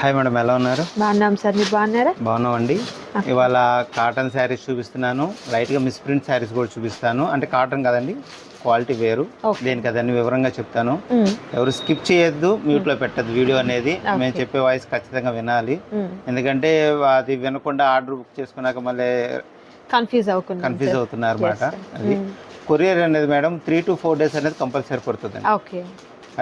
Hi madam ఎలా ఉన్నారు? బాగున్నాం సార్. మీరు బాగున్నారా? బాగున్నామండి. ఇవాళ కాటన్ శారీస్ చూపిస్తున్నాను. లైట్గా మిస్ప్రింట్ శారీస్ కూడా చూపిస్తాను. అంటే కాటన్ కదండి క్వాలిటీ వేరు. దేనికి అదన్ని వివరంగా చెప్తాను. ఎవరు స్కిప్ చేయొద్దు మ్యూట్లో పెట్టద్దు వీడియో అనేది. మేము చెప్పే వాయిస్ ఖచ్చితంగా వినాలి. ఎందుకంటే అది వినకుండా ఆర్డర్ బుక్ చేసుకున్నాక మళ్ళీ కన్ఫ్యూజ్ అవ్వకుండా కన్ఫ్యూజ్ అవుతున్నారు అన్నమాట sir. అది. కొరియర్ అనేది madam three to four days అనేది కంపల్సరీ పడుతుందండి. ఓకే.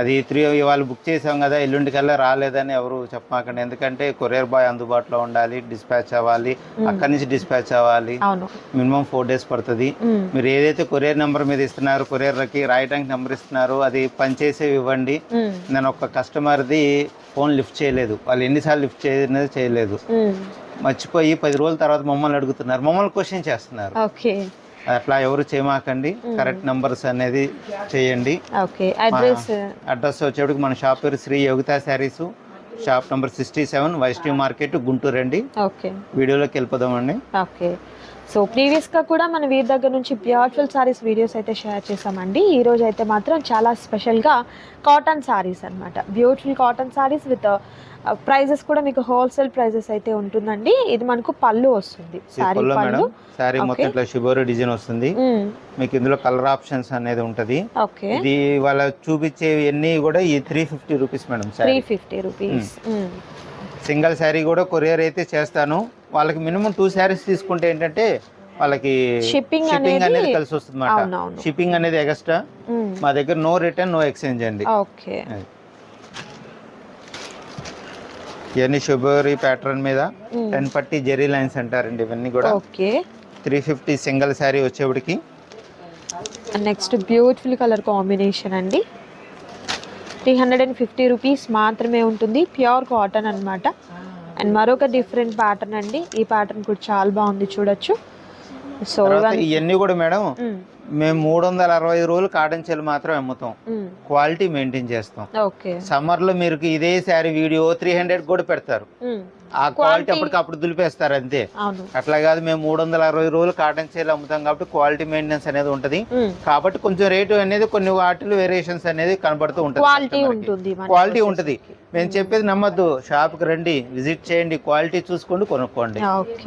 అది త్రీ ఇవాళ బుక్ చేసాం కదా ఎల్లుండి కల్లా రాలేదని ఎవరు చెప్పమాకండి. ఎందుకంటే కొరియర్ బాయ్ అందుబాటులో ఉండాలి డిస్పాచ్ అవ్వాలి అక్కడి నుంచి డిస్పాచ్ అవ్వాలి. మినిమం ఫోర్ డేస్ పడుతుంది. మీరు ఏదైతే కొరియర్ నెంబర్ మీద ఇస్తున్నారు కొరియర్కి రాయడానికి నెంబర్ ఇస్తున్నారు అది పనిచేసే ఇవ్వండి. నేను ఒక కస్టమర్ది ఫోన్ లిఫ్ట్ చేయలేదు. వాళ్ళు ఎన్నిసార్లు లిఫ్ట్ చేయలేదు. చేయలేదు. మర్చిపోయి పది రోజుల తర్వాత మమ్మల్ని అడుగుతున్నారు. మమ్మల్ని క్వశ్చన్ చేస్తున్నారు. అట్లా ఎవరు చేయమాకండి. కరెక్ట్ నంబర్స్ అనేది చేయండి. అడ్రస్? అడ్రస్ వచ్చేటికి మన షాప్ పేరు Sri Yogitha Sarees. Shop number sixty seven Vaishnavi market Guntur అండి వీడియోలోకి వెళ్ళిపోదామండి. ఓకే. సో ప్రీవియస్గా కూడా మన వీరి దగ్గర నుంచి బ్యూటిఫుల్ సారీస్ వీడియోస్ అయితే షేర్ చేసామండి ఈ రోజు అయితే మాత్రం చాలా స్పెషల్గా కాటన్ సారీస్ అన్నమాట. Beautiful cotton saris with prices కూడా మీకు హోల్సేల్ ప్రైజెస్ అయితే ఉంటుందండి. ఇది మనకు పళ్ళు వస్తుంది. సారీ పళ్ళు శారీ మొత్తం. ఇట్లా షిబోరి డిజైన్ వస్తుంది. మ్మ్. మీకు ఇందులో కలర్ ఆప్షన్స్ అనేది ఉంటది. ఓకే ఇది వాళ్ళ చూపించేవి అన్ని కూడా ఈ three fifty rupees madam three fifty rupees single sari కూడా కొరియర్ అయితే చేస్తాను. వాళ్ళకి మినిమం టూ శారీస్ తీసుకుంటే ఏంటంటే వాళ్ళకి Shipping షిప్పింగ్ అనేది కలిసి వస్తుంది. షిప్పింగ్ అనేది ఎక్స్ట్రా మా దగ్గర నో రిటర్న్ నో ఎక్స్చేంజ్ అండి. ఓకే. ఇవన్నీ షుబరీ ప్యాటర్న్ మీద. టెన్ పట్టి జెరీ లైన్స్ అంటారండి ఇవన్నీ కూడా. Okay. Three fifty single sari వచ్చేప్పటికి. నెక్స్ట్ బ్యూటిఫుల్ కలర్ కాంబినేషన్ అండి. Three hundred and fifty rupees మాత్రమే ఉంటుంది. ప్యూర్ కాటన్ అన్నమాట. అండ్ మరొక డిఫరెంట్ ప్యాటర్న్ అండి. ఈ ప్యాటర్న్ కూడా చాలా బాగుంది చూడొచ్చు. సో ఇవన్నీ కూడా మేడం. మేము. మూడు వందల అరవై రోజులు కాటన్ చెల్లు మాత్రం అమ్ముతాం. క్వాలిటీ మెయింటైన్ చేస్తాం. ఓకే. సమ్మర్లో మీరు ఇదే శారీ వీడియో త్రీ హండ్రెడ్ కూడా పెడతారు. ఆ క్వాలిటీ అప్పటికప్పుడు దులిపేస్తారు అంతే. అట్లా కాదు మేము మూడు వందల అరవై రోజులు కాటన్ చీరలు అమ్ముతాం కాబట్టి క్వాలిటీ మెయింటెనెన్స్ అనేది ఉంటుంది. కాబట్టి కొంచెం రేటు అనేది కొన్ని వాటిలో వేరియేషన్స్ అనేది కనబడుతూ ఉంటుంది క్వాలిటీ. ఉంటుంది మేము చెప్పేది నమ్మద్దు. షాప్కి రండి విజిట్ చేయండి క్వాలిటీ చూసుకోండి కొనుక్కోండి.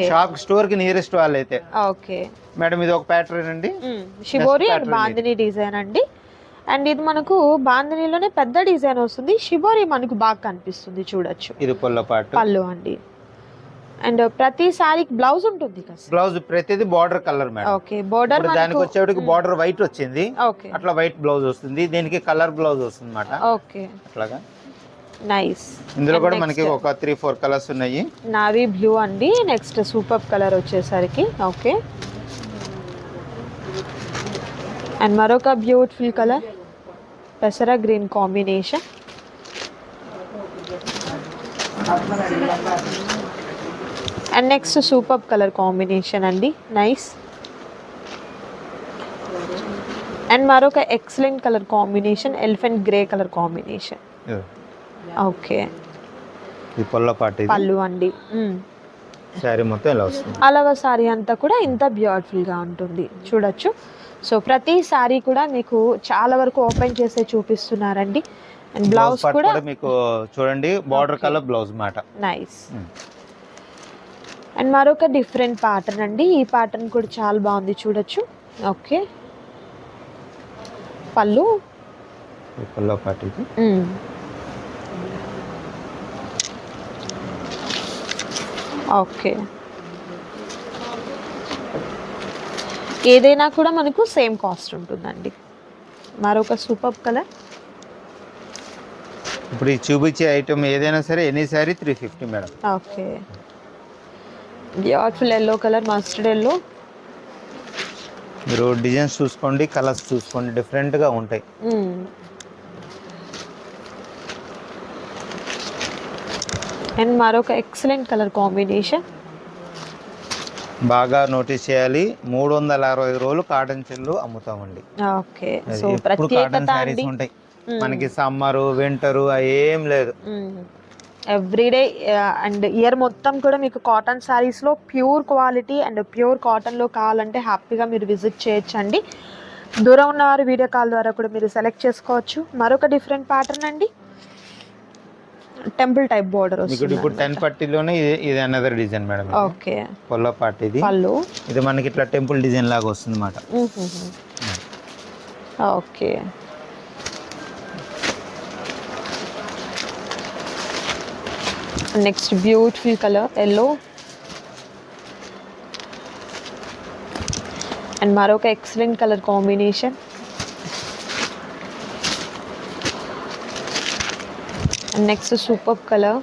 షాప్ స్టోర్కి నియరెస్ట్ వాళ్ళైతే. ఓకే. మేడం ఇది ఒక ప్యాటర్న్ అండి. డిజైన్ అండి. అండ్ ఇది మనకు బాందినిలోనే పెద్ద డిజైన్ వస్తుంది. షిబోరి మనకు బాగా కనిపిస్తుంది చూడొచ్చు. ఇది పొల్ల పాటు. పళ్ళు అండి. అండ్ ప్రతి సారీకి బ్లౌజ్ ఉంటుంది కదా బ్లౌజ్ ప్రతిది border colour madam. Okay border దానికి వచ్చేటికి బార్డర్ వైట్ వచ్చింది. ఓకే. అట్లా వైట్ బ్లౌజ్ వస్తుంది. దీనికి కలర్ బ్లౌజ్ వస్తుంది అనమాట ఓకే. అట్లాగా. నైస్. ఇందులో కూడా మనకి ఒక త్రీ ఫోర్ కలర్స్ ఉన్నాయి. నావీ బ్లూ అండి. నెక్స్ట్ సూపర్ కలర్ వచ్చేసరికి. ఓకే. అండ్ మరొక బ్యూటిఫుల్ కలర్ పెసర green combination. And next super colour combination అండి. నైస్. అండ్ మరొక excellent colour combination elephant grey colour combination. Okay. పళ్ళు అండి. శారీ మొత్తం ఇలా వస్తుంది? అలవ సారీ అంతా కూడా ఇంత బ్యూటిఫుల్గా ఉంటుంది. చూడొచ్చు. సో ప్రతి సారీ కూడా మీకు చాలా వరకు ఓపెన్ చేసే చూపిస్తున్నారండి. అండ్ బ్లౌజ్ కూడా మీకు చూడండి బార్డర్ కలర్ బ్లౌజ్ మాట. నైస్ అండ్ మరొక డిఫరెంట్ ప్యాటర్న్ అండి. ఈ ప్యాటర్న్ కూడా చాలా బాగుంది చూడొచ్చు. ఓకే పళ్ళు. పాటు. ఓకే ఏదైనా కూడా మనకు సేమ్ కాస్ట్ ఉంటుందండి. మరొక సూపర్ కలర్. ఇప్పుడు ఈ చూపించే ఐటమ్ ఏదైనా సరే any sari three fifty madam. Okay. Beautiful yellow colour mustard yellow. మీరు డిజైన్స్ చూసుకోండి కలర్స్ చూసుకోండి డిఫరెంట్గా ఉంటాయి. అండ్ మరొక ఎక్సలెంట్ కలర్ కాంబినేషన్. బాగా నోటీస్ చేయాలి. మూడు వందల అరవై రోజులు కాటన్ చెల్లు అమ్ముతామండి. ఓకే. అది సో ఎప్పుడు కాటన్ శారీస్ అండి ఉంటాయి మనకి సమ్మరు వింటరు ఏం లేదు. ఎవ్రీడే అండ్ ఇయర్ మొత్తం కూడా మీకు కాటన్ శారీస్లో ప్యూర్ క్వాలిటీ అండ్ ప్యూర్ కాటన్లో కావాలంటే హ్యాపీగా మీరు విజిట్ చేయొచ్చండి. దూరం ఉన్నవారు వీడియో కాల్ ద్వారా కూడా మీరు సెలెక్ట్ చేసుకోవచ్చు. మరొక డిఫరెంట్ ప్యాటర్న్ అండి. టెంపుల్ టైప్ బోర్డర్ వస్తుంది. ఇప్పుడు టెన్ పట్టీలోనే ఇది అనదర్ డిజైన్ మేడం. ఓకే. పొల్ల పార్ట్ ఇది పళ్ళు. ఇది మనకి ఇట్లా టెంపుల్ డిజైన్ లాగా వస్తుంది అన్నమాట okay. Next beautiful colour yellow. And మరొక excellent colour combination. Next super colour.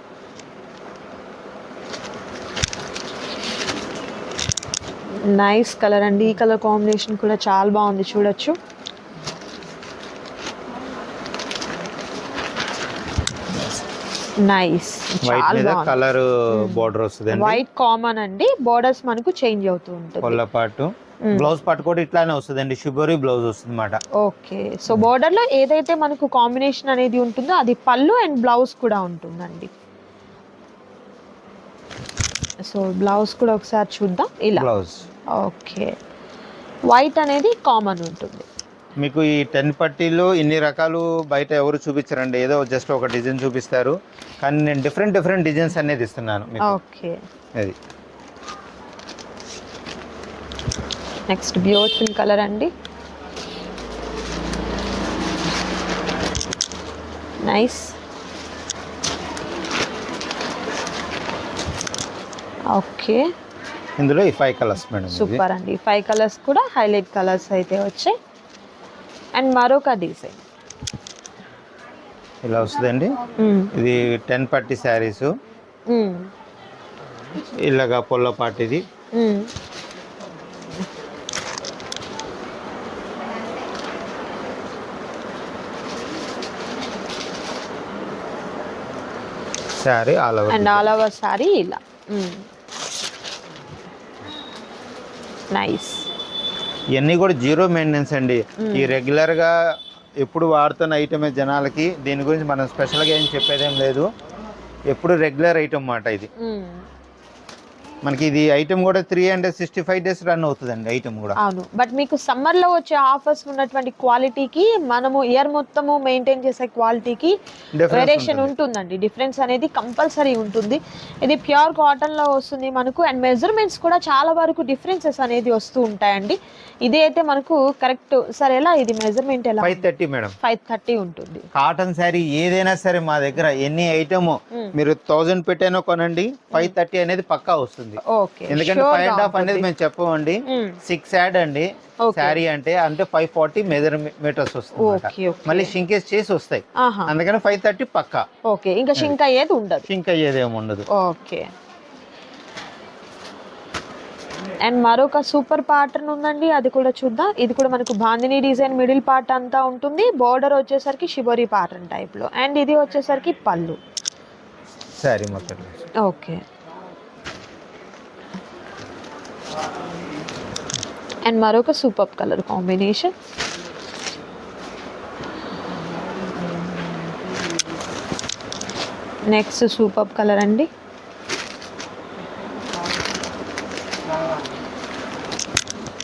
Nice colour అండి. ఈ కలర్ కాంబినేషన్ కూడా చాలా బాగుంది. చూడొచ్చు. నైస్ కలర్ బోర్డర్ వస్తుంది వైట్ కామన్ అండి. బోర్డర్స్ మనకు చేంజ్ అవుతూ ఉంటుంది. పాటు బ్లౌజ్ పార్ట్ కూడా ఇట్లానే వస్తుంది అండి షుగరీ బ్లౌజ్ వస్తుంది అన్నమాట ఓకే సో బోర్డర్లో ఏదైతే మనకు కాంబినేషన్ అనేది ఉంటుందో అది పళ్ళు అండ్ బ్లౌజ్ కూడా ఉంటుందండి. సో బ్లౌజ్ కూడా ఒకసారి చూద్దాం. ఇలా. బ్లౌజ్ ఓకే వైట్ అనేది కామన్ ఉంటుంది. మీకు ఈ టెన్ పట్టీలో ఇన్ని రకాలు బయట ఎవరు చూపించరండి. ఏదో జస్ట్ ఒక డిజైన్ చూపిస్తారు. కానీ నేను డిఫరెంట్ డిఫరెంట్ డిజైన్స్ అనేది ఇస్తున్నాను ఓకే అది. నెక్స్ట్ బ్యూటిఫుల్ కలర్ అండి. నైస్ ఓకే ఇందులో ఈ ఫైవ్ కలర్స్ మేడం. సూపర్ అండి. ఫైవ్ కలర్స్ కూడా హైలైట్ కలర్స్ అయితే వచ్చాయి. అండ్ మరొక డిజైన్ ఇలా వస్తుందండి. ఇది టెన్ పట్టి శారీస్ ఇలాగా పొల్ల పాటు sari all over and all over sari ఇలా. నైస్ ఇవన్నీ కూడా జీరో మెయింటెనెన్స్ అండి. ఈ రెగ్యులర్గా ఎప్పుడు వాడుతున్న ఐటమే జనాలకి దీని గురించి మనం స్పెషల్గా ఏం చెప్పేదేం లేదు. ఎప్పుడు రెగ్యులర్ ఐటమ్ మాట ఇది. మనకి ఇది ఐటమ్ కూడా three hundred sixty five days run అవుతుందండి ఐటమ్ కూడా. అవును. బట్ మీకు సమ్మర్లో వచ్చే ఆఫర్స్ ఉన్నటువంటి క్వాలిటీకి మనము ఇయర్ మొత్తము మెయింటైన్ చేసే క్వాలిటీకి వేరియేషన్ ఉంటుంది. ఉంటుందండి. డిఫరెన్స్ అనేది కంపల్సరీ ఉంటుంది. ఇది ప్యూర్ కాటన్లో వస్తుంది మనకు అండ్ మెజర్మెంట్స్ కూడా చాలా వరకు డిఫరెన్సెస్ అనేది వస్తూ ఉంటాయండి. ఇది అయితే మనకు కరెక్ట్ సార్ ఎలా ఇది మెజర్మెంట్ ఎలా? Five thirty madam five thirty ఉంటుంది. కాటన్ శారీ ఏదైనా సరే మా దగ్గర ఎన్ని ఐటమ్ మీరు థౌజండ్ పెట్టైనా కొనండి ఫైవ్ థర్టీ అనేది పక్కా వస్తుంది. ఓకే ఎందుకంటే ఫైవ్ అండ్ హాఫ్ అనేది మేము చెప్పమండి. సిక్స్ యాడ్ అండి. శారీ అంటే అంటే ఫైవ్ ఫార్టీ మెజర్ మీటర్స్ వస్తుంది మళ్ళీ షింకేజ్ చేసి వస్తాయి. అందుకని ఫైవ్ థర్టీ పక్కా. ఓకే ఇంకా షింక్ అయ్యేది ఉండదు. షింక్ అయ్యేది ఏమి ఉండదు. ఓకే. అండ్ మరొక సూపర్ ప్యాటర్న్ ఉందండి అది కూడా చూద్దాం. ఇది కూడా మనకు బాందిని డిజైన్ మిడిల్ పార్ట్ అంతా ఉంటుంది. బోర్డర్ వచ్చేసరికి షిబోరి ప్యాటర్న్ టైప్లో అండ్ ఇది వచ్చేసరికి పళ్ళు. మొత్తం. ఓకే. అండ్ మరొక super colour combination next super colour అండి.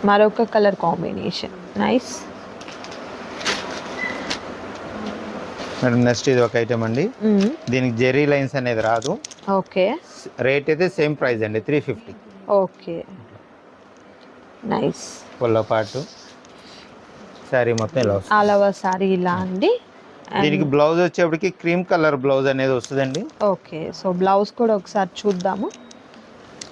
మరొక colour combination nice madam next ఇది ఒక ఐటమ్ అండి. దీనికి జెరీ లైన్స్ అనేది రాదు. ఓకే రేట్ అయితే సేమ్ ప్రైస్ అండి త్రీ ఫిఫ్టీ ఓకే నైస్ పాటు శారీ మొత్తం ఇలా వస్తుంది. ఆల్ ఓవర్ సారీ ఇలా అండి. దీనికి బ్లౌజ్ వచ్చేప్పటికి క్రీమ్ కలర్ బ్లౌజ్ అనేది వస్తుందండి. ఓకే సో బ్లౌజ్ కూడా ఒకసారి చూద్దాము.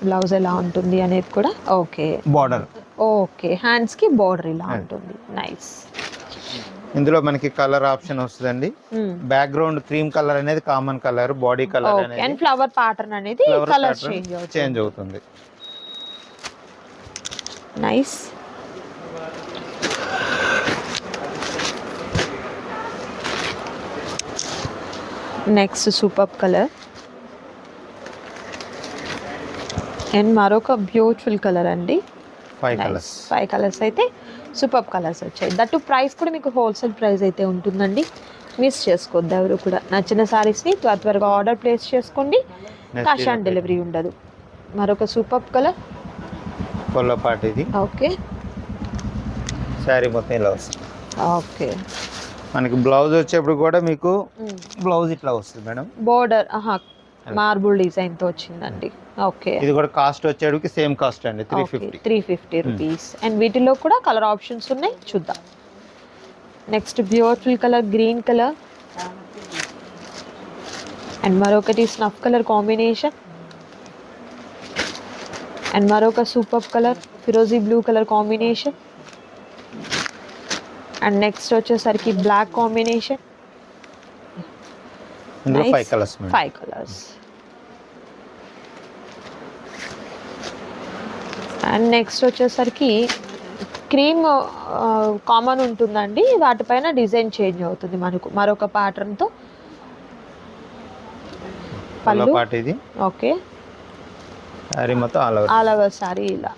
బ్లౌజ్ ఎలా ఉంటుంది అనేది కూడా. ఓకే. బార్డర్ ఓకే హ్యాండ్స్కి బార్డర్ ఇలా ఉంటుంది. నైస్ ఇందులో మనకి కలర్ ఆప్షన్ వస్తుందండి. బ్యాక్గ్రౌండ్ క్రీమ్ కలర్ అనేది common colour body colour okay and అనేది ఫ్లవర్ ప్యాటర్న్ అనేది కలర్ చేంజ్ అవుతుంది. Nice next super colour and మరొక బ్యూటిఫుల్ కలర్ అండి. ఫైవ్ కలర్స్ ఫైవ్ కలర్స్ అయితే సూపర్ కలర్స్ వచ్చాయి. దట్టు ప్రైస్ కూడా మీకు హోల్సేల్ ప్రైస్ అయితే ఉంటుందండి. మిస్ చేసుకోవద్దు ఎవరు కూడా. నచ్చిన సారీస్ని త్వర త్వరగా ఆర్డర్ ప్లేస్ చేసుకోండి. క్యాష్ ఆన్ డెలివరీ ఉండదు. మరొక సూపర్ కలర్ పాటు ఇది. ఓకే. శారీ మొత్తం ఇలా వస్తుంది. ఓకే. మనకి బ్లౌజ్ వచ్చేప్పుడు కూడా మీకు బ్లౌజ్ ఇట్లా వస్తుంది మేడం. బోర్డర్ మార్బుల్ డిజైన్తో వచ్చిందండి. ఓకే. ఇది కూడా కాస్ట్ వచ్చేటికి సేమ్ కాస్ట్ అండి three fifty three fifty rupees and వీటిలో కూడా కలర్ ఆప్షన్స్ ఉన్నాయి చూద్దాం. Next beautiful colour green colour and మరొకటి స్నఫ్ కలర్ కాంబినేషన్ అండ్ మరొక super colour ఫిరోజీ blue colour combination and next వచ్చేసరికి black combination. Five colours madam five colours and next వచ్చేసరికి cream common ఉంటుందండి. వాటిపైన డిజైన్ చేంజ్ అవుతుంది మనకు మరొక ప్యాటర్న్తో పళ్ళు. ఓకే శారీ మొత్తం all over all over sari ఇలా.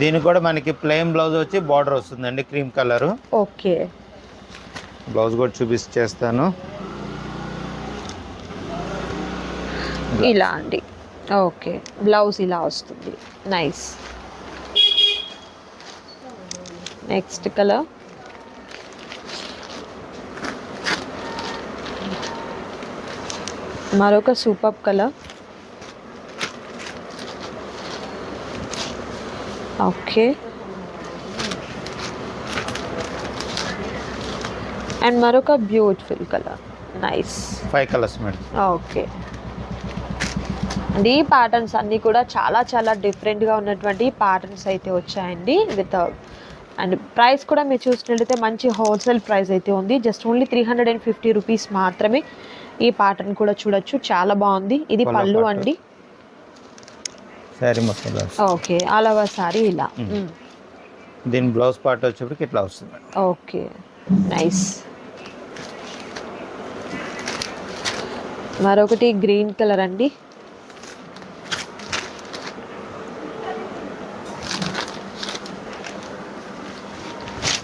దీనికి కూడా మనకి ప్లెయిన్ బ్లౌజ్ వచ్చి బార్డర్ వస్తుందండి క్రీమ్ కలర్ ఓకే. బ్లౌజ్ కూడా చూపిస్తాను ఇలా అండి. ఓకే. బ్లౌజ్ ఇలా వస్తుంది. నైస్ నెక్స్ట్ కలర్ మరొక సూపర్ కలర్ ఓకే. అండ్ మరొక beautiful colour nice. Five colours madam. Okay. And ఈ ప్యాటర్న్స్ అన్నీ కూడా చాలా చాలా డిఫరెంట్గా ఉన్నటువంటి ప్యాటర్న్స్ అయితే వచ్చాయండి విత్ అండ్ ప్రైస్ కూడా మీరు చూసినట్లయితే మంచి హోల్సేల్ ప్రైస్ అయితే ఉంది. Just only three hundred and fifty rupees మాత్రమే. ఈ ప్యాటర్న్ కూడా చూడొచ్చు. చాలా బాగుంది. ఇది పళ్ళు. అండి. శారీ మొత్తం ఓకే. ఆల్ సారీ ఇలా. Mm. దీని బ్లౌజ్ పార్ట్ వచ్చేప్పటికి ఇట్లా వస్తుంది. ఓకే. నైస్ మరొకటి గ్రీన్ కలర్ అండి.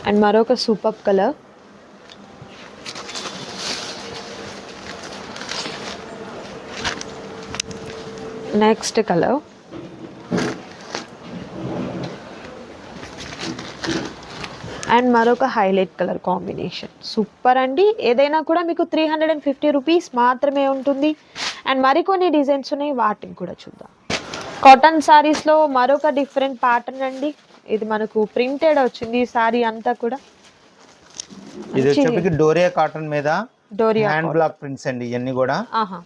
అండ్ మరొక super colour next colour and మరొక హైలైట్ కలర్ కాంబినేషన్ సూపర్ అండి. ఏదైనా కూడా మీకు three hundred and fifty rupees మాత్రమే ఉంటుంది. అండ్ మరికొన్ని డిజైన్స్ ఉన్నాయి. వాటిని కూడా చూద్దాం. కాటన్ సారీస్లో మరొక డిఫరెంట్ ప్యాటర్న్ అండి. ఇది మనకు ప్రింటెడ్ వచ్చింది సారీ అంతా కూడా. ఇది వచ్చేప్పటికి డోరియా కాటన్ మీద డోరియా హ్యాండ్ బ్లాక్ ప్రింట్స్ అండి ఇవన్నీ కూడా. ఆహా.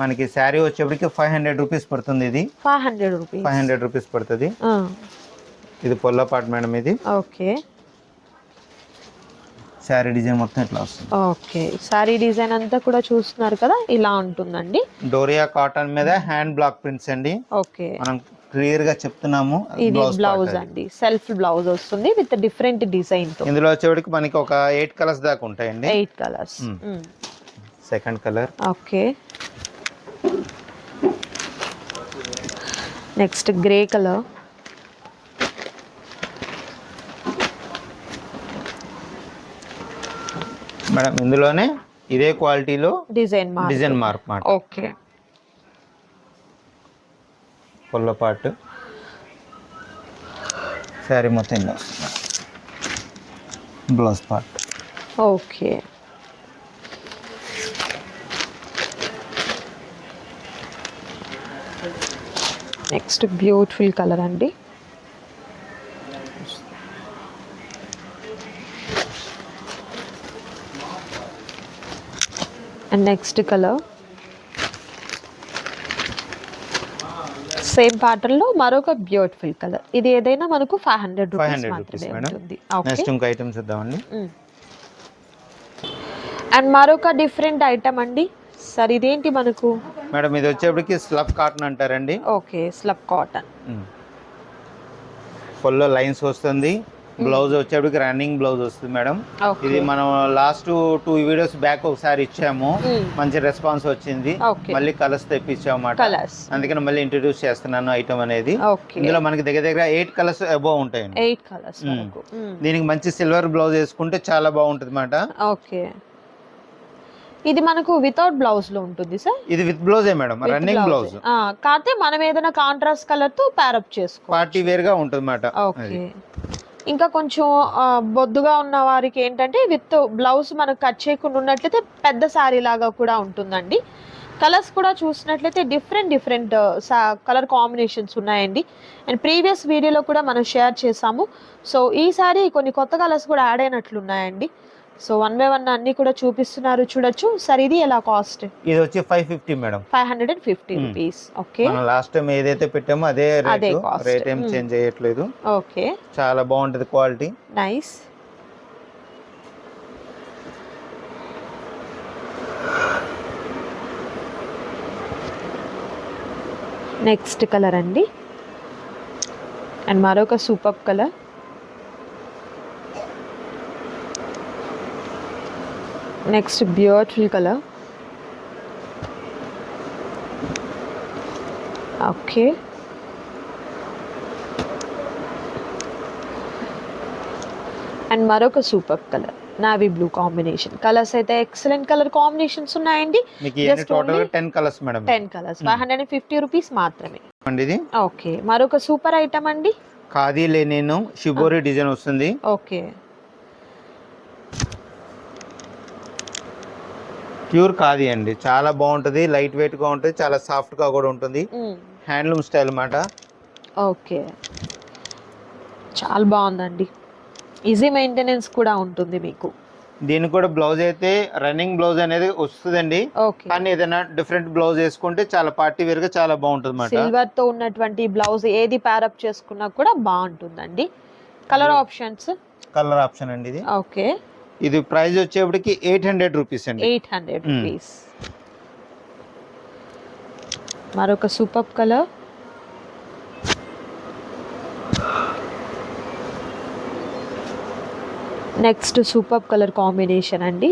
మనకి శారీ వచ్చేప్పటికి ఫైవ్ హండ్రెడ్ రూపీస్ పడుతుంది ఇది. Five hundred rupees five hundred rupees పడుతుంది. ఇది పొల్ల పాట్ మేడం ఇది. ఓకే. శారీ డిజైన్ మొత్తం ఇట్లా వస్తుంది. ఓకే. సారీ డిజైన్ అంతా కూడా చూస్తున్నారు కదా ఇలా ఉంటుందండి. డోరియా కాటన్ మీద హ్యాండ్ బ్లాక్ ప్రింట్స్ అండి. ఓకే. మనం క్లియర్గా చెప్తున్నాము ఇది బ్లౌజ్ అండి. సెల్ఫ్ బ్లౌజ్ వస్తుంది విత్ డిఫరెంట్ డిజైన్తో. ఇందులో వచ్చేప్పటికి మనకి ఒక ఎయిట్ కలర్స్ దాకా ఉంటాయండి. Eight colours. Second colour okay. Next grey colour. Madam ఇందులోనే ఇదే క్వాలిటీలో డిజైన్ డిజైన్ మార్క్ మాట. ఓకే. పొల్ల పార్ట్ శారీ మొత్తం blouse part. Okay. Next beautiful colour అండి. And next colour. సేమ్ ప్యాటర్న్లో మరొక బ్యూటిఫుల్ కలర్. ఇది ఏదైనా మనకు ఫైవ్ హండ్రెడ్ రూపీస్ మాత్రమే ఉంటుంది. నెక్స్ట్ ఇంకో ఇద్దామండి అండ్ మరొక డిఫరెంట్ ఐటమ్ అండి. సార్ ఇదేంటి మనకు? మేడం ఇది వచ్చేప్పటికి స్లబ్ కాటన్ అంటారండి. Okay slub cotton. పొల్లో లైన్స్ వస్తుంది. బ్లౌజ్ వచ్చేప్పటికి రన్నింగ్ బ్లౌజ్ వస్తుంది మేడం. ఇది మనం లాస్ట్ టూ వీడియోస్ బ్యాక్ ఒకసారి ఇచ్చాము. మంచి రెస్పాన్స్ వచ్చింది. మళ్ళీ కలర్స్ కలర్స్. అందుకని మళ్ళీ ఇంట్రడ్యూస్ చేస్తున్నాను ఐటమ్ అనేది. ఇందులో మనకి దగ్గర దగ్గర ఎయిట్ కలర్స్. వరకు. Mm. దీనికి మంచి సిల్వర్ బ్లౌజ్ వేసుకుంటే చాలా బాగుంటుంది అన్నమాట. ఓకే. ఇది మనకు వితౌట్ బ్లౌజ్లో ఉంటుంది సార్ ఇది విత్ బ్లౌజే మేడం రన్నింగ్. బ్లౌజ్ కాకపోతే మనం ఏదైనా కాంట్రాస్ట్ కలర్తో ప్యారప్ చేసుకో పార్టీ వేర్గా ఉంటుంది అన్నమాట ఓకే ఇంకా కొంచెం బొద్దుగా ఉన్న వారికి ఏంటంటే విత్ బ్లౌజ్ మనకు కట్ చేయకుండా ఉన్నట్లయితే పెద్ద శారీ లాగా కూడా ఉంటుందండి. కలర్స్ కూడా చూసినట్లయితే డిఫరెంట్ డిఫరెంట్ కలర్ కాంబినేషన్స్ ఉన్నాయండి. అండ్ ప్రీవియస్ వీడియోలో కూడా మనం షేర్ చేసాము సో ఈసారి కొన్ని కొత్త కలర్స్ కూడా యాడ్ అయినట్లు ఉన్నాయండి. సో వన్ బై వన్ అన్ని కూడా చూపిస్తున్నారు చూడొచ్చు. సార్ ఇది ఎలా కాస్ట్? ఇది వచ్చి five fifty madam five hundred and fifty Hmm. Rupees okay last time ఏదైతే పెట్టామో అదే రేట్. రేట్ ఏం. చేంజ్ చేయట్లేదు. ఓకే చాలా బాగుంటది క్వాలిటీ నైస్ నెక్స్ట్ కలర్ అండి. అండ్ మరొక super colour next beautiful colour. Okay. And మరొక super colour navy blue combination. Colours అయితే ఎక్సలెంట్ కలర్ కాంబినేషన్స్ ఉన్నాయండి. Ten colours madam. Ten colours five hundred and fifty rupees మాత్రమే. అండి ఇది? Okay. మరొక super item అండి? ఖాదీ లేనేను షిబోరి డిజైన్ వస్తుంది. Okay. Pure khadi అండి. చాలా బాగుంటది లైట్ వెయిట్గా ఉంటుంది చాలా సాఫ్ట్గా కూడా ఉంటుంది. హ్యాండ్లూమ్ స్టైల్ అన్నమాట ఓకే. చాలా బాగుందండి. ఈజీ మెయింటెనెన్స్ కూడా ఉంటుంది మీకు. దీనికి కూడా బ్లౌజ్ అయితే రన్నింగ్ బ్లౌజ్ అనేది వస్తుందండి. కానీ ఏదైనా డిఫరెంట్ బ్లౌజ్ వేసుకుంటే చాలా పార్టీ వేర్గా చాలా బాగుంటుంది అన్నమాట సిల్వర్తో ఉన్నటువంటి బ్లౌజ్ ఏది ప్యారప్ చేసుకున్నా కూడా బాగుంటుందండి. కలర్ ఆప్షన్స్ కలర్ ఆప్షన్ అండి ఇది. ఓకే. ఇది ప్రైస్ వచ్చేప్పటికి ఎయిట్ హండ్రెడ్ రూపీస్ అండి. Eight hundred. రూపీస్. మరొక super colour. Next super colour combination అండి.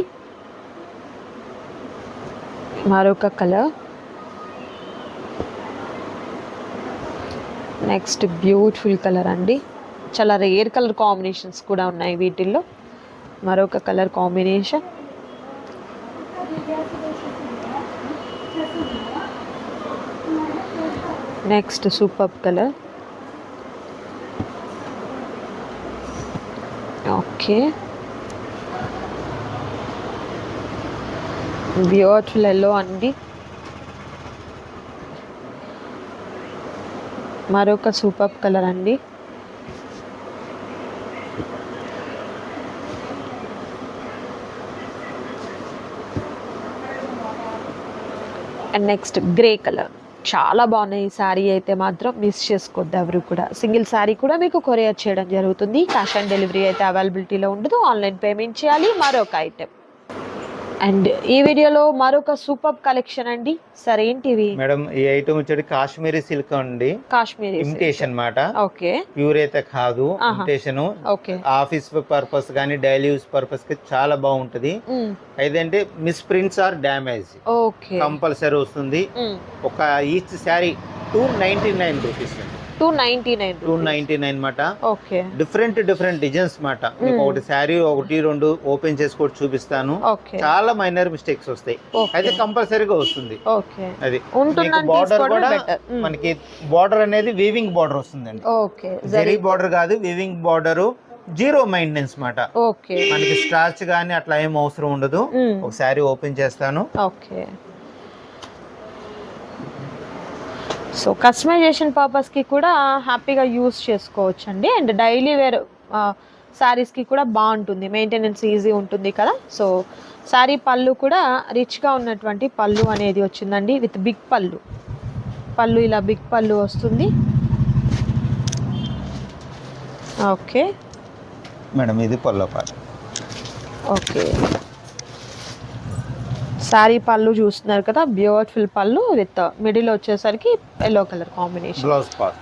మరొక కలర్. నెక్స్ట్ బ్యూటిఫుల్ కలర్ అండి. చాలా రేర్ కలర్ కాంబినేషన్స్ కూడా ఉన్నాయి వీటిల్లో. మరొక colour combination. Next super colour. Okay. Beautiful yellow అండి. మరొక సూపర్ కలర్ అండి. Next grey colour. చాలా బాగున్నాయి. ఈ శారీ అయితే మాత్రం మిస్ చేసుకోవద్దు ఎవరు కూడా. సింగిల్ శారీ కూడా మీకు కొరియర్ చేయడం జరుగుతుంది. క్యాష్ ఆన్ డెలివరీ అయితే అవైలబిలిటీలో ఉండదు. ఆన్లైన్ పేమెంట్ చేయాలి. మరొక ఐటెం. అండ్ ఈ వీడియోలో మరొక సూపర్ కలెక్షన్ అండి. సరే మేడం ఈ ఐటమ్ వచ్చేది కాశ్మీరీ సిల్క్ అండి. కాశ్మీరీ ఇమిటేషన్ మాట. ఓకే. ప్యూర్ అయితే కాదు. Imitation okay. ఆఫీస్ పర్పస్ కానీ డైలీ యూస్ పర్పస్కి చాలా బాగుంటది. అయితే miss prints or damage okay. Compulsory వస్తుంది. ఒక each sari two ninety nine rupees two ninety nine two ninety nine మాట. ఓకే డిఫరెంట్ డిఫరెంట్ డిజైన్స్ మాట. మీకు ఒకటి శారీ ఒకటి రెండు ఓపెన్ చేసి కూడా చూపిస్తాను. చాలా మైనర్ మిస్టేక్స్ వస్తాయి. అయితే కంపల్సరీగా వస్తుంది. ఓకే అది. బార్డర్ కూడా better. Mm. మనకి బార్డర్ అనేది వీవింగ్ బార్డర్ వస్తుందండి. ఓకే జరీ బార్డర్ కాదు వీవింగ్ బార్డర్ జీరో మెయింటెనెన్స్ మాట. ఓకే మనకి స్టార్చ్ కానీ అట్లా ఏం అవసరం ఉండదు. Mm. ఒక శారీ ఓపెన్ చేస్తాను. ఓకే సో కస్టమైజేషన్ పర్పస్కి కూడా హ్యాపీగా యూస్ చేసుకోవచ్చు అండి అండ్ డైలీ వేర్ శారీస్కి కూడా బాగుంటుంది. మెయింటెనెన్స్ ఈజీ ఉంటుంది కదా. సో శారీ పళ్ళు కూడా రిచ్గా ఉన్నటువంటి పళ్ళు అనేది వచ్చిందండి. విత్ బిగ్ పళ్ళు. పళ్ళు ఇలా బిగ్ పళ్ళు వస్తుంది. ఓకే మేడం ఇది పొల్ల పాట ఓకే శారీ పళ్ళు చూస్తున్నారు కదా బ్యూటిఫుల్ పళ్ళు విత్ మిడిల్ వచ్చేసరికి yellow colour combination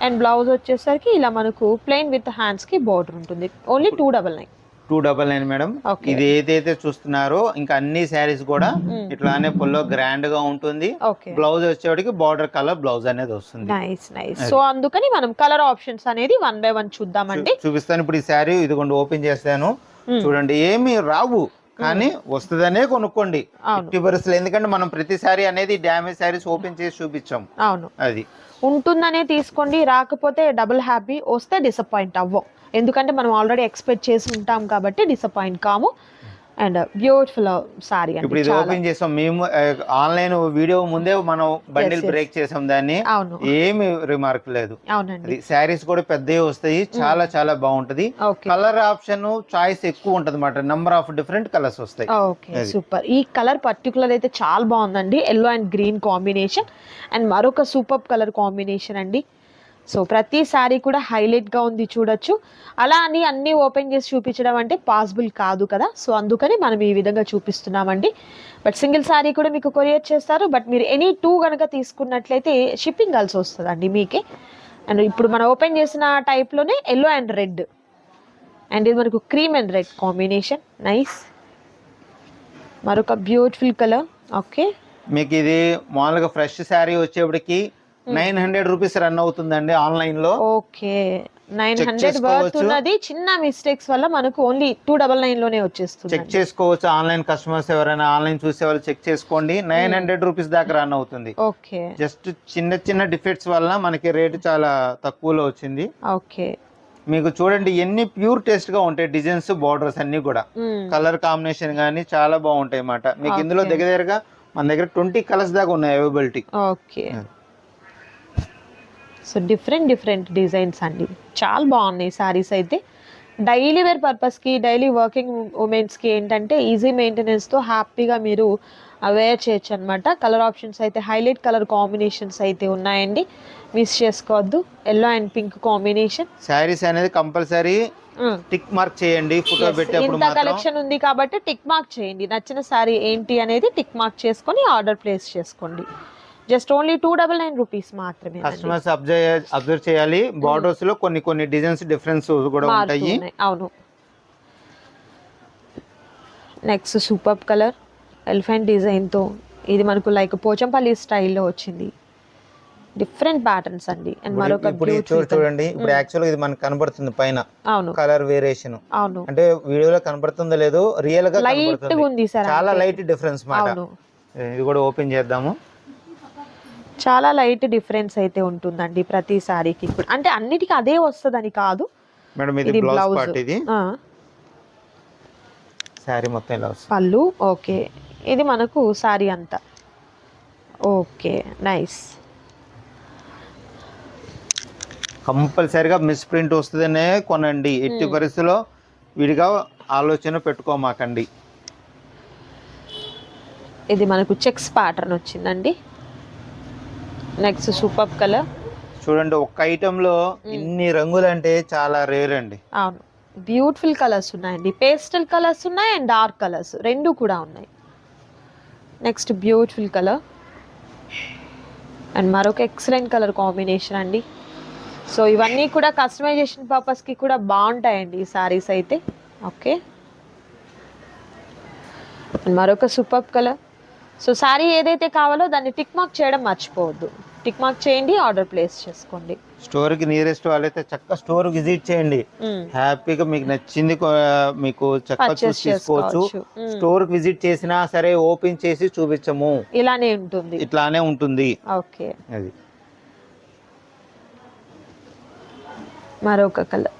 and blouse వచ్చేసరికి ఇలా మనకు ప్లెయిన్ విత్ హ్యాండ్స్కి బోర్డర్ ఉంటుంది. Only two double nine two double nine madam. ఇది ఏదైతే చూస్తున్నారో ఇంకా అన్ని శారీస్ కూడా Mm. ఇట్లానే పొల్లో గ్రాండ్గా ఉంటుంది. బ్లౌజ్ వచ్చేవాడికి బార్డర్ కలర్ బ్లౌజ్ అనేది వస్తుంది. నైస్ నైస్ సో అందుకని మనం కలర్ ఆప్షన్స్ అనేది వన్ బై వన్ చూద్దామండి. చూపిస్తాను. ఇప్పుడు ఈ శారీ ఇదిగోండి ఓపెన్ చేస్తాను Mm. చూడండి ఏమి రావు. కానీ వస్తుందనే కొనుక్కోండి. పరిస్థితులు. ఎందుకంటే మనం ప్రతిసారి అనేది డ్యామేజ్ శారీస్ ఓపెన్ చేసి చూపించాం. అవును. అది. ఉంటుందనే తీసుకోండి. రాకపోతే డబుల్ హ్యాపీ. వస్తే డిసప్పాయింట్ అవ్వం. ఎందుకంటే మనం ఆల్రెడీ ఎక్స్పెక్ట్ చేసి ఉంటాం కాబట్టి డిసప్పాయింట్ కాము. అండ్ బ్యూటిఫుల్ సారీ ఇప్పుడు ఇది ఓపెన్ చేసాం. మేము ఆన్లైన్ వీడియో ముందే మనం బండిల్. బ్రేక్ చేసాం దాన్ని. అవును. ఏమి రిమార్క్ లేదు. అవునండి. శారీస్ కూడా పెద్దవి వస్తాయి. చాలా చాలా బాగుంటది. కలర్ ఆప్షన్ చాయిస్ ఎక్కువ ఉంటది అనమాట నంబర్ ఆఫ్ డిఫరెంట్ కలర్స్ వస్తాయి. ఓకే. సూపర్. ఈ కలర్ పర్టికులర్ అయితే చాలా బాగుందండి. Yellow and green combination and మరొక సూపర్ కలర్ కాంబినేషన్ అండి. సో ప్రతి శారీ కూడా హైలైట్గా ఉంది చూడొచ్చు. అలా అని అన్నీ ఓపెన్ చేసి చూపించడం అంటే పాసిబుల్ కాదు కదా. సో అందుకని మనం ఈ విధంగా చూపిస్తున్నామండి. బట్ సింగిల్ శారీ కూడా మీకు కొరియర్ చేస్తారు. బట్ మీరు ఎనీ టూ కనుక తీసుకున్నట్లయితే షిప్పింగ్ కలిసి వస్తుందండి మీకే. అండ్ ఇప్పుడు మనం ఓపెన్ చేసిన టైప్లోనే ఎల్లో అండ్ రెడ్ అండ్ ఇది మనకు cream and red combination nice మరొక బ్యూటిఫుల్ కలర్ ఓకే మీకు ఇది మామూలుగా ఫ్రెష్ శారీ వచ్చేప్పటికి నైన్ హండ్రెడ్ రూపీస్ రన్ అవుతుందండి ఆన్లైన్లో ఓకే. Nine hundred worth. ఉన్నది. చిన్న మిస్టేక్స్ వల్ల మనకు ఓన్లీ టూ డబల్ నైన్లోనే వచ్చేస్తుంది చెక్ చేసుకోవచ్చు. ఆన్లైన్ కస్టమర్స్ ఎవరైనా ఆన్లైన్ చూసే వాళ్ళు చెక్ చేసుకోండి. నైన్ హండ్రెడ్ రూపీస్ దాకా రన్ అవుతుంది. ఓకే. జస్ట్ చిన్న చిన్న డిఫెక్ట్స్ వల్ల మనకి రేటు చాలా తక్కువలో వచ్చింది. ఓకే. మీకు చూడండి ఎన్ని ప్యూర్ టేస్ట్గా ఉంటాయి డిజైన్స్ బార్డర్స్ అన్ని కూడా. కలర్ కాంబినేషన్ కానీ చాలా బాగుంటాయి అన్నమాట. మీకు ఇందులో. దగ్గర దగ్గరగా మన దగ్గర ట్వంటీ కలర్స్ దాకా ఉన్నాయి availability. Okay. So different different designs అండి. చాలా బాగున్నాయి సారీస్ అయితే. డైలీ వేర్ పర్పస్కి డైలీ వర్కింగ్ ఉమెన్స్కి ఏంటంటే ఈజీ మెయింటెనెన్స్తో హ్యాపీగా మీరు వేర్ చేయొచ్చు అనమాట కలర్ ఆప్షన్స్ అయితే హైలైట్ కలర్ కాంబినేషన్స్ అయితే ఉన్నాయండి. మిస్ చేసుకోవద్దు. Yellow and pink combination. Saris అనేది కంపల్సరీ టిక్ మార్క్ చేయండి. ఫోటో పెట్టేప్పుడు ఇంత కలెక్షన్ ఉంది కాబట్టి టిక్ మార్క్ చేయండి. నచ్చిన సారీ ఏంటి అనేది టిక్ మార్క్ చేసుకొని ఆర్డర్ ప్లేస్ చేసుకోండి. Just only two double nine rupees మాత్రమే కస్టమర్స్ అబ్జర్వ్ అబ్జర్వ్ చేయాలి. బార్డర్స్లో కొన్ని కొన్ని డిజైన్స్ డిఫరెన్స్ కూడా ఉంటాయి. అవును. నెక్స్ట్ సూపర్ కలర్ ఎలిఫెంట్ డిజైన్తో ఇది మనకు లైక్ పోచంపల్లి స్టైల్లో వచ్చింది. డిఫరెంట్ ప్యాటర్న్స్ అండి. అండ్ మరొక ఇప్పుడు చూడండి. ఇప్పుడు యాక్చువల్ ఇది మనకు కనబడుతుంది పైన. అవును. కలర్ వేరియేషన్ అవును. అంటే వీడియోలో కనబడుతుందో లేదో రియల్గా లైట్ ఉంది సార్ చాలా లైట్ డిఫరెన్స్ మాట. ఇది కూడా ఓపెన్ చేద్దాము. చాలా లైట్ డిఫరెన్స్ అయితే ఉంటుందండి ప్రతి సారీకి కూడా. అంటే అన్నిటికీ అదే వస్తుందని కాదు. మేడం ఇది బ్లౌజ్ పార్ట్ ఇది? శారీ మొత్తం ఇలా వస్తుంది? పళ్ళు ఓకే. ఇది మనకు సారీ అంతా. Okay nice. కంపల్సరిగా మిస్ ప్రింట్ వస్తుందనే కొనండి. ఎట్టి పరిస్థితిలో విడిగా ఆలోచన పెట్టుకోమాకండి. ఇది మనకు చెక్స్ ప్యాటర్న్ వచ్చిందండి. Next super colour. చూడండి ఒక్క ఐటెంలో ఇన్ని రంగులు అంటే చాలా రేర్ అండి. అవును. బ్యూటిఫుల్ కలర్స్ ఉన్నాయండి. పేస్టల్ కలర్స్ ఉన్నాయి అండ్ డార్క్ కలర్స్ రెండు కూడా ఉన్నాయి. నెక్స్ట్ బ్యూటిఫుల్ కలర్ అండ్ మరొక ఎక్సలెంట్ కలర్ కాంబినేషన్ అండి. సో ఇవన్నీ కూడా కస్టమైజేషన్ పర్పస్కి కూడా బాగుంటాయండి ఈ సారీస్ అయితే. ఓకే అండ్ మరొక సూపర్ కలర్ సో సారీ ఏదైతే కావాలో దాన్ని టిక్ మార్క్ చేయడం మర్చిపోవద్దు. టిక్ మార్క్ చేయండి ఆర్డర్ ప్లేస్ చేసుకోండి. స్టోర్కి నియరెస్ట్ వాళ్ళైతే చక్కగా స్టోర్ విజిట్ చేయండి. హ్యాపీగా మీకు నచ్చింది మీకు చక్కగా చూసి తీసుకోవచ్చు. స్టోర్కి విజిట్ చేసినా సరే ఓపెన్ చేసి చూపించము. ఇలానే ఉంటుంది. ఇట్లానే ఉంటుంది. ఓకే. అది. మరొక కలర్.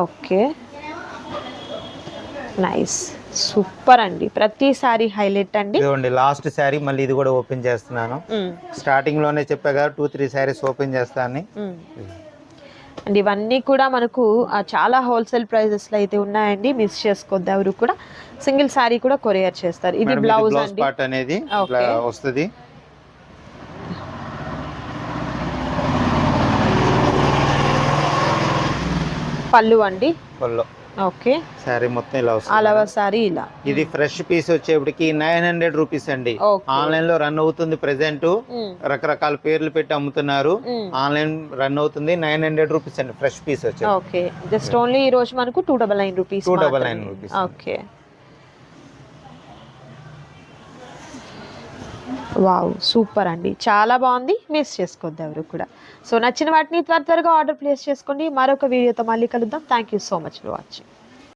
ఓకే. నైస్. సూపర్ అండి. ప్రతి సారీ హైలైట్ అండి. ఇదిగోండి లాస్ట్ శారీ మళ్ళీ ఇది కూడా ఓపెన్ చేస్తున్నాను. స్టార్టింగ్లోనే చెప్పా కదా టూ త్రీ శారీస్ ఓపెన్ చేస్తానని మ్మ్. అండ్ ఇవన్నీ కూడా మనకు చాలా హోల్సేల్ ప్రైజెస్లో అయితే ఉన్నాయండి. మిస్ చేసుకోవద్దు ఎవరు కూడా. సింగిల్ సారీ కూడా కొరియర్ చేస్తారు. ఇది బ్లౌజ్ పార్ట్ అనేది. వస్తుంది. పళ్ళు అండి. పళ్ళు. ఓకే. శారీ మొత్తం ఇలా వస్తుంది అలవ సారీ ఇలా. ఇది ఫ్రెష్ పీస్ వచ్చేప్పటికి నైన్ హండ్రెడ్ రూపీస్ అండి. ఆన్లైన్లో రన్ అవుతుంది ప్రెసెంట్. రకరకాల పేర్లు పెట్టి అమ్ముతున్నారు. మ్మ్. ఆన్లైన్ రన్ అవుతుంది నైన్ హండ్రెడ్ రూపీస్ అండి ఫ్రెష్ పీస్ వచ్చి ఓకే. జస్ట్ ఓన్లీ ఈ రోజు మనకు two double nine rupees 299 rupees. ఓకే. వావ్ సూపర్ అండి. చాలా బాగుంది. మిస్ చేసుకోవద్దు ఎవరు కూడా. సో నచ్చిన వాటిని త్వర త్వరగా ఆర్డర్ ప్లేస్ చేసుకోండి. మరొక వీడియోతో మళ్ళీ కలుద్దాం. Thank you so much for watching